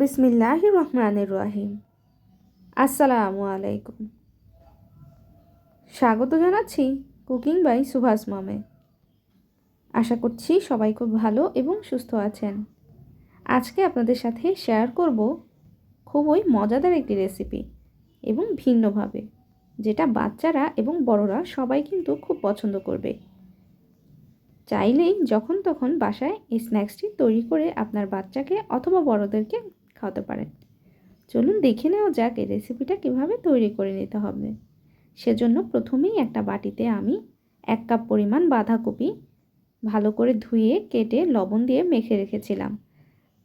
বিসমিল্লাহ রহমানুর রাহিম। আসসালামু আলাইকুম। স্বাগত জানাচ্ছি কুকিং বাই সুভাষ মামে। আশা করছি সবাই খুব ভালো এবং সুস্থ আছেন। আজকে আপনাদের সাথে শেয়ার করব খুবই মজাদার একটি রেসিপি এবং ভিন্নভাবে, যেটা বাচ্চারা এবং বড়রা সবাই কিন্তু খুব পছন্দ করবে। চাইলেই যখন তখন বাসায় এই স্ন্যাক্সটি তৈরি করে আপনার বাচ্চাকে অথবা বড়দেরকে খাওয়াতে পারেন। চলুন দেখে নেওয়া যাক এই রেসিপিটা কীভাবে তৈরি করে নিতে হবে। সেজন্য প্রথমেই একটা বাটিতে আমি এক কাপ পরিমাণ বাঁধাকপি ভালো করে ধুয়ে, কেটে, লবণ দিয়ে মেখে রেখেছিলাম।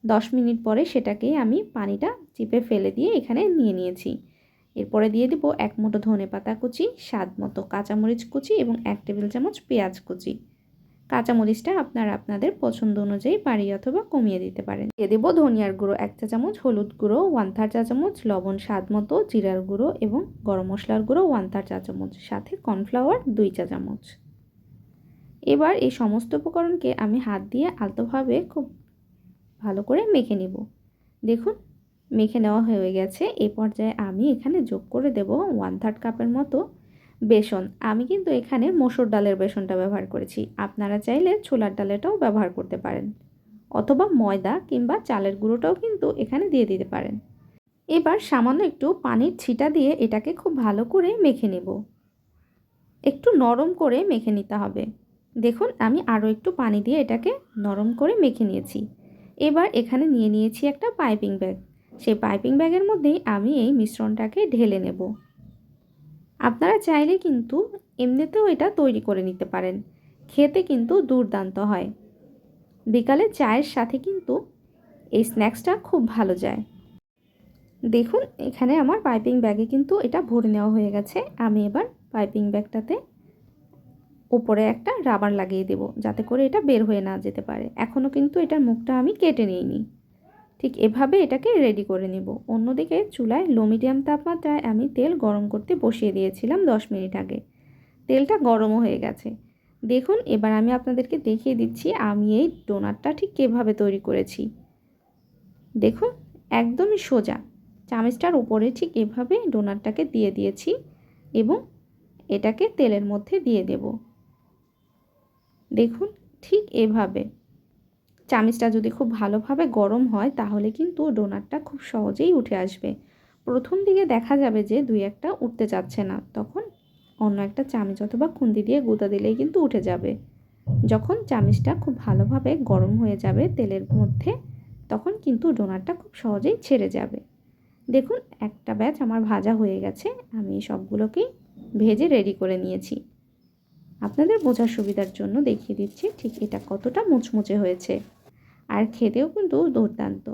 দশ মিনিট পরে সেটাকেই আমি পানিটা চিপে ফেলে দিয়ে এখানে নিয়ে নিয়েছি। এরপরে দিয়ে দেবো এক মুঠো ধনে পাতা কুচি, স্বাদ মতো কাঁচামরিচ কুচি এবং এক টেবিল চামচ পেঁয়াজ কুচি। কাঁচামরিচটা আপনারা আপনাদের পছন্দ অনুযায়ী বাড়িয়ে অথবা কমিয়ে দিতে পারেন। দিয়ে দেবো ধনিয়ার গুঁড়ো এক চা চামচ, হলুদ গুঁড়ো ওয়ান থার্ড চা চামচ, লবণ স্বাদ মতো, জিরার গুঁড়ো এবং গরম মশলার গুঁড়ো ওয়ান থার চা চামচ, সাথে কর্নফ্লাওয়ার দুই চা চামচ। এবার এই সমস্ত উপকরণকে আমি হাত দিয়ে আলতোভাবে খুব ভালো করে মেখে নিব। দেখুন, মেখে নেওয়া হয়ে গেছে। এ পর্যায়ে আমি এখানে যোগ করে দেব ওয়ান থার্ড কাপের মতো বেসন। আমি কিন্তু এখানে মসুর ডালের বেসনটা ব্যবহার করেছি। আপনারা চাইলে ছোলার ডালেটাও ব্যবহার করতে পারেন। অথবা ময়দা কিংবা চালের গুঁড়োটাও কিন্তু এখানে দিয়ে দিতে পারেন। এবার সামান্য একটু পানির ছিটা দিয়ে এটাকে খুব ভালো করে মেখে নেব। একটু নরম করে মেখে নিতে হবে। দেখুন, আমি আরও একটু পানি দিয়ে এটাকে নরম করে মেখে নিয়েছি। এবার এখানে নিয়ে নিয়েছি একটা পাইপিং ব্যাগ। সেই পাইপিং ব্যাগের মধ্যেই আমি এই মিশ্রণটাকে ঢেলে নেব। আপনারা চাইলে কিন্তু এমনিতেও এটা তৈরি করে নিতে পারেন। খেতে কিন্তু দুর্দান্ত হয়। বিকালে চায়ের সাথে কিন্তু এই স্ন্যাক্সটা খুব ভালো যায়। দেখুন, এখানে আমার পাইপিং ব্যাগে কিন্তু এটা ভরে নেওয়া হয়ে গেছে। আমি এবার পাইপিং ব্যাগটাতে উপরে একটা রাবার লাগিয়ে দেব, যাতে করে এটা বের হয়ে না যেতে পারে। এখনও কিন্তু এটার মুখটা আমি কেটে নিইনি। ঠিক এভাবে এটাকে রেডি করে নিব। অন্যদিকে চুলায় লো মিডিয়াম তাপমাত্রায় আমি তেল গরম করতে বসিয়ে দিয়েছিলাম দশ মিনিট আগে। তেলটা গরমও হয়ে গেছে। দেখুন, এবার আমি আপনাদেরকে দেখিয়ে দিচ্ছি আমি এই ডোনাটটা ঠিক কীভাবে তৈরি করেছি। দেখুন, একদমই সোজা। চামচটার উপরে ঠিক এভাবে ডোনাটটাকে দিয়ে দিয়েছি এবং এটাকে তেলের মধ্যে দিয়ে দেব। দেখুন, ঠিক এভাবে। চামিচটা যদি খুব ভালোভাবে গরম হয়, তাহলে কিন্তু ডোনাটটা খুব সহজেই উঠে আসবে। প্রথম দিকে দেখা যাবে যে দুই একটা উঠতে চাচ্ছে না, তখন অন্য একটা চামিচ অথবা খুন্দি দিয়ে গুঁতা দিলেই কিন্তু উঠে যাবে। যখন চামিচটা খুব ভালোভাবে গরম হয়ে যাবে তেলের মধ্যে, তখন কিন্তু ডোনাটটা খুব সহজেই ছেড়ে যাবে। দেখুন, একটা ব্যাচ আমার ভাজা হয়ে গেছে, আমি সবগুলোকেই ভেজে রেডি করে নিয়েছি। আপনাদের বোঝার সুবিধার জন্য দেখিয়ে দিচ্ছি ঠিক এটা কতটা মুচমুচে হয়েছে। আর খেতেও কিন্তু দুর্দান্ত।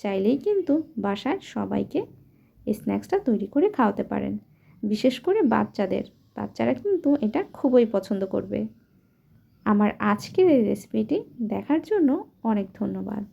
চাইলেই কিন্তু বাসায় সবাইকে স্ন্যাক্সটা তৈরি করে খাওয়াতে পারেন, বিশেষ করে বাচ্চাদের। বাচ্চারা কিন্তু এটা খুবই পছন্দ করবে। আমার আজকের এই রেসিপিটি দেখার জন্য অনেক ধন্যবাদ।